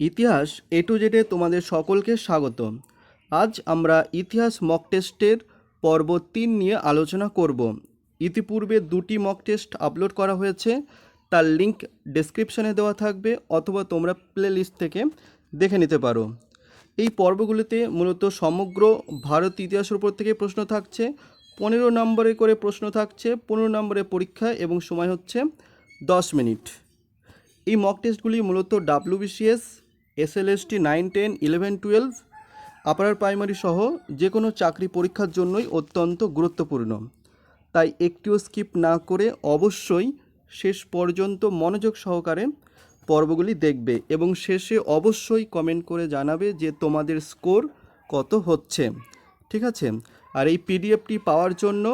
ইতিহাস এ টু জেডে তোমাদের সকলকে স্বাগত। আজ আমরা ইতিহাস মক টেস্টের পর্ব তিন নিয়ে আলোচনা করব। ইতিপূর্বে দুটি মক টেস্ট আপলোড করা হয়েছে, তার লিঙ্ক ডেসক্রিপশনে দেওয়া থাকবে অথবা তোমরা প্লে লিস্ট থেকে দেখে নিতে পারো। এই পর্বগুলিতে মূলত সমগ্র ভারত ইতিহাসের উপর থেকে প্রশ্ন থাকছে, পনেরো নম্বরে করে প্রশ্ন থাকছে, পনেরো নম্বরে পরীক্ষা এবং সময় হচ্ছে দশ মিনিট। এই মক টেস্টগুলি মূলত WBCS SLST nine, ten, eleven, twelve upper primary সহ যে কোনো চাকরি পরীক্ষার জন্যই অত্যন্ত গুরুত্বপূর্ণ। তাই একটিও স্কিপ না করে অবশ্যই শেষ পর্যন্ত মনোযোগ সহকারে পর্বগুলি দেখবে এবং শেষে অবশ্যই কমেন্ট করে জানাবে যে তোমাদের স্কোর কত হচ্ছে। ঠিক আছে? আর এই পিডিএফটি পাওয়ার জন্য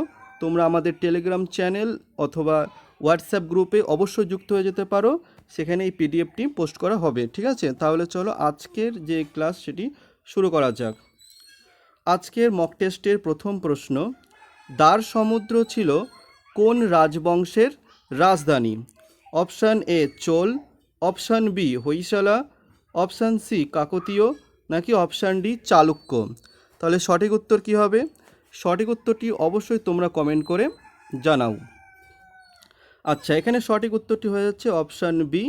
তোমরা আমাদের টেলিগ্রাম চ্যানেল অথবা হোয়াটসঅ্যাপ গ্রুপে অবশ্যই যুক্ত হয়ে যেতে পারো। সেখানে এই পিডিএফটি পোস্ট করা হবে, ঠিক আছে? তাহলে চলো আজকের যে ক্লাস সেটি শুরু করা যাক। আজকের মক টেস্টের প্রথম প্রশ্ন, দ্বার সমুদ্র ছিল কোন রাজবংশের রাজধানী? Option A Chola. Option B Hoysala. Option C Kakatiya. নাকি অপশান ডি চালুক্য? তাহলে সঠিক উত্তর কী হবে? সঠিক উত্তরটি অবশ্যই তোমরা কমেন্ট করে জানাও। আচ্ছা এখানে সঠিক উত্তরটি হয়ে যাচ্ছে অপশান বি,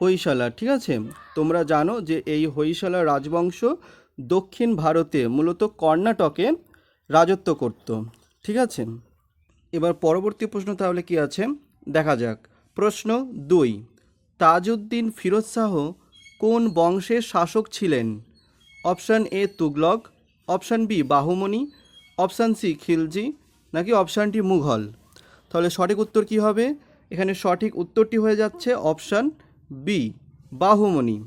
হৈশালা, ঠিক আছে? তোমরা জানো যে এই হৈশালা রাজবংশ দক্ষিণ ভারতে মূলত কর্ণাটকে রাজত্ব করত, ঠিক আছে? এবার পরবর্তী প্রশ্ন তাহলে কি আছে? দেখা যাক। প্রশ্ন দুই, তাজউদ্দিন ফিরোজ শাহ কোন বংশের শাসক ছিলেন? Option A, Tughlaq, option B, Bahmani, option C, Khilji, নাকি অপশানটি মুঘল? তাহলে সঠিক উত্তর কি হবে? এখানে সঠিক উত্তরটি হয়ে যাচ্ছে অপশান বি বাহুমণি।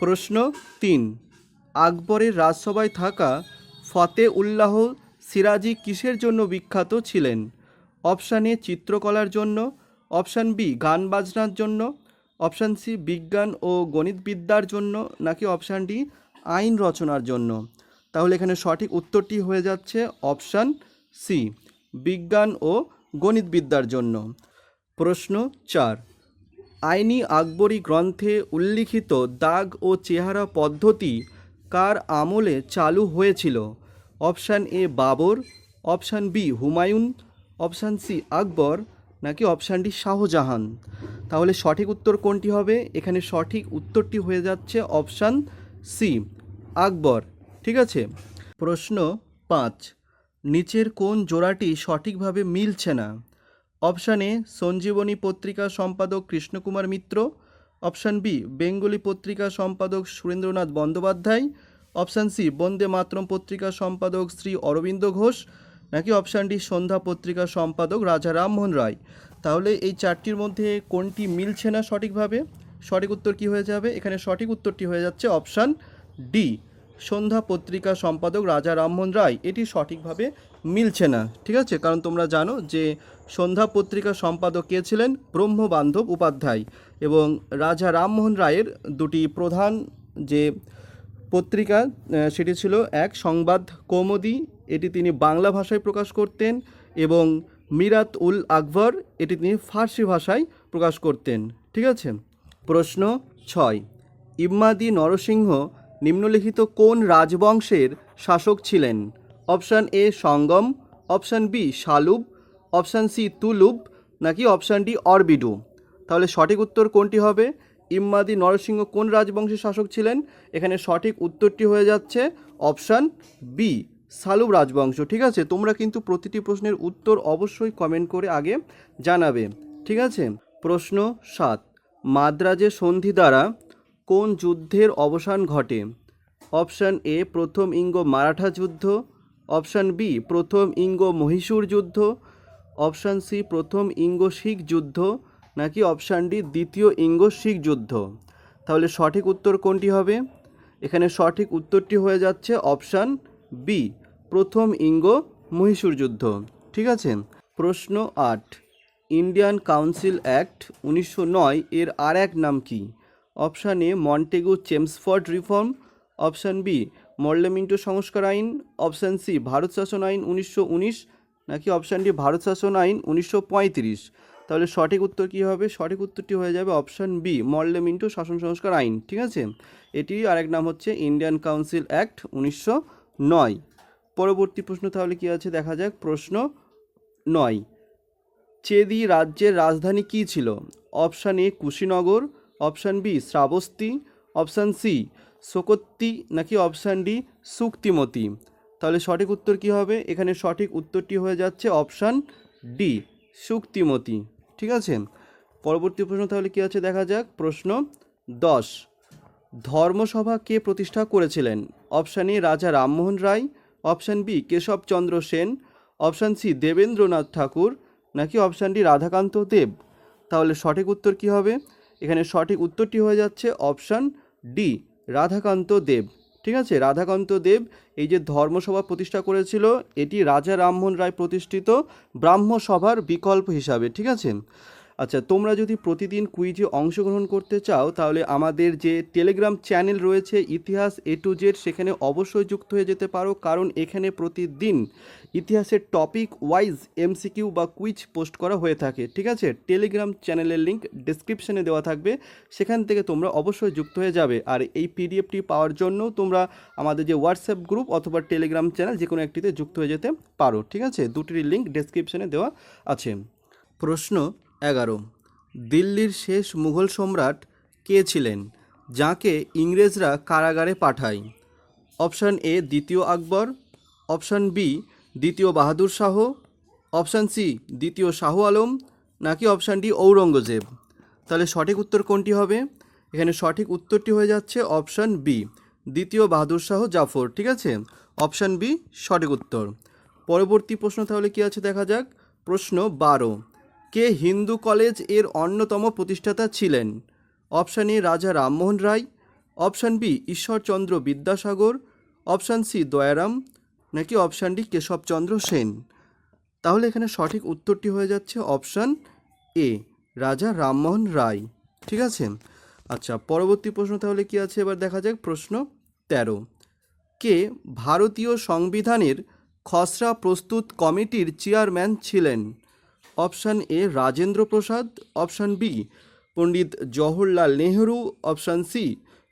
প্রশ্ন তিন, আকবরের রাজসভায় থাকা ফতে উল্লাহ সিরাজি কিসের জন্য বিখ্যাত ছিলেন? অপশান এ চিত্রকলার জন্য। অপশান বি গান বাজনার জন্য। অপশান সি বিজ্ঞান ও গণিতবিদ্যার জন্য। নাকি অপশান ডি আইন রচনার জন্য? তাহলে এখানে সঠিক উত্তরটি হয়ে যাচ্ছে অপশান সি বিজ্ঞান ও গণিতবিদ্যার জন্য। প্রশ্ন চার। আইনি আকবরী গ্রন্থে উল্লিখিত দাগ ও চেহারা পদ্ধতি কার আমলে চালু হয়েছিল? Option A Babur, option B Humayun, option C Akbar, নাকি অপশান ডি শাহজাহান? তাহলে সঠিক উত্তর কোনটি হবে? এখানে সঠিক উত্তরটি হয়ে যাচ্ছে অপশান সি, আকবর। ঠিক আছে? প্রশ্ন পাঁচ। নিচের কোন জোড়াটি সঠিকভাবে মিলছে না? অপশান এ, সঞ্জীবনী পত্রিকা সম্পাদক Krishnakumar Mitra. Option B, Bengalee পত্রিকা সম্পাদক সুরেন্দ্রনাথ বন্দ্যোপাধ্যায়। অপশান সি, বন্দে মাতরম পত্রিকা সম্পাদক শ্রী অরবিন্দ ঘোষ। নাকি অপশান ডি, সন্ধ্যা পত্রিকা সম্পাদক রাজা রামমোহন রায়। তাহলে এই চারটির মধ্যে কোনটি মিলছে না সঠিকভাবে? সঠিক উত্তর কি হয়ে যাবে? এখানে সঠিক উত্তরটি হয়ে যাচ্ছে অপশান ডি। সন্ধ্যা পত্রিকা সম্পাদক রাজা রামমোহন রায়, এটি সঠিকভাবে মিলছে না, ঠিক আছে? কারণ তোমরা জানো যে সন্ধ্যা পত্রিকা সম্পাদক কে ছিলেন? ব্রহ্মবান্ধব উপাধ্যায় এবং রাজা রামমোহন রায়ের দুটি প্রধান যে পত্রিকা সেটি ছিল এক, সংবাদ কৌমুদি, এটি তিনি বাংলা ভাষায় প্রকাশ করতেন, এবং মিরাত উল আকবর, এটি তিনি ফার্সি ভাষায় প্রকাশ করতেন, ঠিক আছে? প্রশ্ন ছয়, ইম্মাদি নরসিংহ নিম্নলিখিত কোন রাজবংশের শাসক ছিলেন? Option A Sangama, option B Saluva, option C Tuluva, নাকি অপশান ডি অরবিডু তাহলে সঠিক উত্তর কোনটি হবে? ইম্মাদি নরসিংহ কোন রাজবংশের শাসক ছিলেন? এখানে সঠিক উত্তরটি হয়ে যাচ্ছে অপশান বি সালুব রাজবংশ। ঠিক আছে? তোমরা কিন্তু প্রতিটি প্রশ্নের উত্তর অবশ্যই কমেন্ট করে আগে জানাবে। ঠিক আছে? প্রশ্ন সাত। মাদ্রাজে সন্ধি দ্বারা কোন যুদ্ধের অবসান ঘটে? অপশান এ, প্রথম ইঙ্গ মারাঠা যুদ্ধ। অপশান বি, প্রথম ইঙ্গ মহীশূর যুদ্ধ। অপশান সি, প্রথম ইঙ্গ শিখ যুদ্ধ, নাকি অপশান ডি, দ্বিতীয় ইঙ্গ শিখ যুদ্ধ। তাহলে সঠিক উত্তর কোনটি হবে? এখানে সঠিক উত্তরটি হয়ে যাচ্ছে অপশান বি, প্রথম ইঙ্গ মহীশূর যুদ্ধ। ঠিক আছে? প্রশ্ন আট, ইন্ডিয়ান কাউন্সিল অ্যাক্ট উনিশশো নয় এর আর এক নাম কি? Option A Montagu Chelmsford reform, option B, Morley Minto সংস্কার আইন, অপশান সি, ভারত শাসন আইন উনিশশো উনিশ, নাকি অপশান ডি, ভারত শাসন আইন উনিশশো পঁয়ত্রিশ। তাহলে সঠিক উত্তর কী হবে? সঠিক উত্তরটি হয়ে যাবে অপশান বি মল্লে মিন্টু শাসন সংস্কার আইন, ঠিক আছে? এটি আরেক নাম হচ্ছে ইন্ডিয়ান কাউন্সিল অ্যাক্ট উনিশশো নয়। পরবর্তী প্রশ্ন তাহলে কী আছে? দেখা যাক, প্রশ্ন নয়। চেদি রাজ্যের রাজধানী কী ছিল? Option A, Kushinagar option B, Shravasti. Option C সোকত্তি নাকি অপশান ডি, সুক্তিমতি। তাহলে সঠিক উত্তর কী হবে? এখানে সঠিক উত্তরটি হয়ে যাচ্ছে অপশান ডি, সুক্তিমতি। ঠিক আছে? পরবর্তী প্রশ্ন তাহলে কী আছে? দেখা যাক। প্রশ্ন দশ, ধর্মসভা কে প্রতিষ্ঠা করেছিলেন? Option A, Raja Rammohan Roy. Option B Keshabchandra Sen. Option C, Debendranath Thakur. নাকি অপশান ডি, রাধাকান্ত দেব। তাহলে সঠিক উত্তর কি হবে? এখানে সঠিক উত্তরটি হয়ে যাচ্ছে অপশান ডি, রাধাকান্ত দেব। ঠিক আছে? রাধাকান্ত দেব এই যে ধর্মসভা প্রতিষ্ঠা করেছিল, এটি রাজা রামমোহন রায় প্রতিষ্ঠিত ব্রাহ্মসভার বিকল্প হিসাবে, ঠিক আছে? আচ্ছা তোমরা যদি প্রতিদিন কুইজে অংশগ্রহণ করতে চাও, তাহলে আমাদের যে টেলিগ্রাম চ্যানেল রয়েছে, ইতিহাস এ টু জেড সেখানে অবশ্যই যুক্ত হয়ে যেতে পারো। কারণ এখানে প্রতিদিন ইতিহাসের টপিক ওয়াইজ এমসিকিউ বা কুইজ পোস্ট করা হয়ে থাকে, ঠিক আছে? টেলিগ্রাম চ্যানেলের লিঙ্ক ডিসক্রিপশনে দেওয়া থাকবে। সেখান থেকে তোমরা অবশ্যই যুক্ত হয়ে যাবে। আর এই পিডিএফটি পাওয়ার জন্য তোমরা আমাদের যে হোয়াটসঅ্যাপ গ্রুপ অথবা টেলিগ্রাম চ্যানেল যে কোনো একটিতে যুক্ত হয়ে যেতে পারো, ঠিক আছে? দুটির লিঙ্ক ডিসক্রিপশনে দেওয়া আছে। প্রশ্ন এগারো। দিল্লির শেষ মুঘল সম্রাট কে ছিলেন, যাকে ইংরেজরা কারাগারে পাঠায়? অপশান এ, দ্বিতীয় আকবর। অপশান বি, দ্বিতীয় বাহাদুর শাহ। অপশান সি, দ্বিতীয় শাহ আলম। নাকি অপশান ডি, ঔরঙ্গজেব? তাহলে সঠিক উত্তর কোনটি হবে? এখানে সঠিক উত্তরটি হয়ে যাচ্ছে অপশান বি, দ্বিতীয় বাহাদুর শাহ জাফর, ঠিক আছে? অপশান বি, সঠিক উত্তর। পরবর্তী প্রশ্ন তাহলে কী আছে দেখা যাক? প্রশ্ন বারো। কে হিন্দু কলেজের অন্যতম প্রতিষ্ঠাতা ছিলেন? Option A Raja Rammohan Roy, option B Ishwarchandra Vidyasagar, option C Dayaram, নাকি অপশান ডি কেশবচন্দ্র সেন? তাহলে এখানে সঠিক উত্তরটি হয়ে যাচ্ছে অপশান এ, রাজা রামমোহন রায়। ঠিক আছে? আচ্ছা পরবর্তী প্রশ্ন তাহলে কি আছে? এবার দেখা যাক, প্রশ্ন তেরো। কে ভারতীয় সংবিধানের খসড়া প্রস্তুত কমিটির চেয়ারম্যান ছিলেন? Option A Rajendra Prasad, option B Pandit Jawaharlal Nehru, option C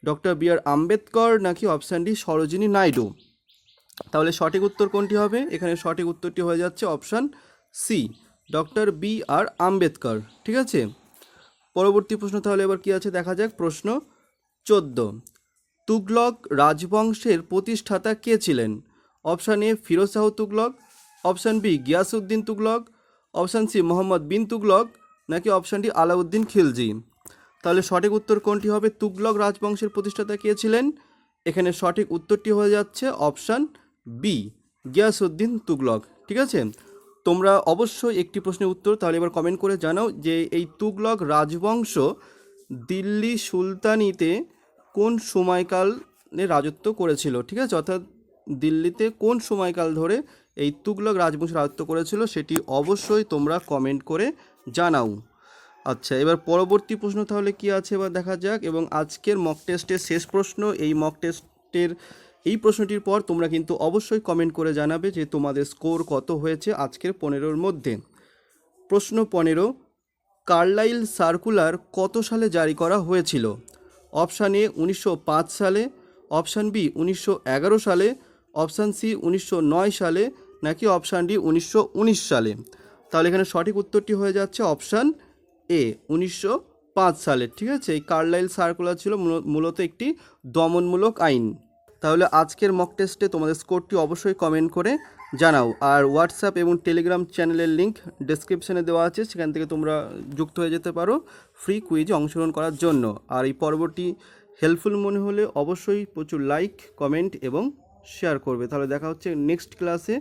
doctor B R Ambedkar নাকি অপশান ডি সরোজিনী নাইডু? তাহলে সঠিক উত্তর কোনটি হবে? এখানে সঠিক উত্তরটি হয়ে যাচ্ছে option C doctor B R Ambedkar, ঠিক আছে? পরবর্তী প্রশ্ন তাহলে এবার কি আছে? দেখা যাক, প্রশ্ন চোদ্দ। তুগলক রাজবংশের প্রতিষ্ঠাতা কে ছিলেন? Option A Firoz Shah Tughlaq, option B Ghiyasuddin Tughlaq option C, Mohammad bin Tughlaq নাকি অপশানটি আলাউদ্দিন খিলজি? তাহলে সঠিক উত্তর কোনটি হবে? তুগলক রাজবংশের প্রতিষ্ঠাতা কে ছিলেন? এখানে সঠিক উত্তরটি হয়ে যাচ্ছে অপশান বি, গিয়াসউদ্দিন তুগলক। ঠিক আছে? তোমরা অবশ্যই একটি প্রশ্নের উত্তর তাহলে এবার কমেন্ট করে জানাও যে এই তুগলক রাজবংশ দিল্লি সুলতানিতে কোন সময়কালে রাজত্ব করেছিল? ঠিক আছে? অর্থাৎ দিল্লিতে কোন সময়কাল ধরে এই তুগলক রাজবংশ রাজত্ব করেছিল, সেটি অবশ্যই তোমরা কমেন্ট করে জানাও। আচ্ছা এবার পরবর্তী প্রশ্ন তাহলে কি আছে এবার দেখা যাক, এবং আজকের মক টেস্টের শেষ প্রশ্ন, এই মক টেস্টের এই প্রশ্নটির পর তোমরা কিন্তু অবশ্যই কমেন্ট করে জানাবে যে তোমাদের স্কোর কত হয়েছে আজকের পনেরোর মধ্যে। প্রশ্ন পনেরো, কার্লাইল সার্কুলার কত সালে জারি করা হয়েছিল? অপশান এ উনিশশো পাঁচ সালে, অপশান বি উনিশশো এগারো সালে, অপশান সি উনিশশো নয় সালে নাকি অপশান ডি উনিশশো উনিশ সালে? তাহলে এখানে সঠিক উত্তরটি হয়ে যাচ্ছে অপশান এ উনিশশো পাঁচ সালে। ঠিক আছে? এই কার্লাইল সার্কুলার ছিল মূল- মূলত একটি দমনমূলক আইন। তাহলে আজকের মক টেস্টে তোমাদের স্কোরটি অবশ্যই কমেন্ট করে জানাও। আর হোয়াটসঅ্যাপ এবং টেলিগ্রাম চ্যানেলের লিঙ্ক ডেসক্রিপশনে দেওয়া আছে, সেখান থেকে তোমরা যুক্ত হয়ে যেতে পারো ফ্রি কুইজে অংশগ্রহণ করার জন্য। আর এই পর্বটি হেল্পফুল মনে হলে অবশ্যই প্রচুর লাইক কমেন্ট এবং শেয়ার করবে। তাহলে দেখা হচ্ছে নেক্সট ক্লাসে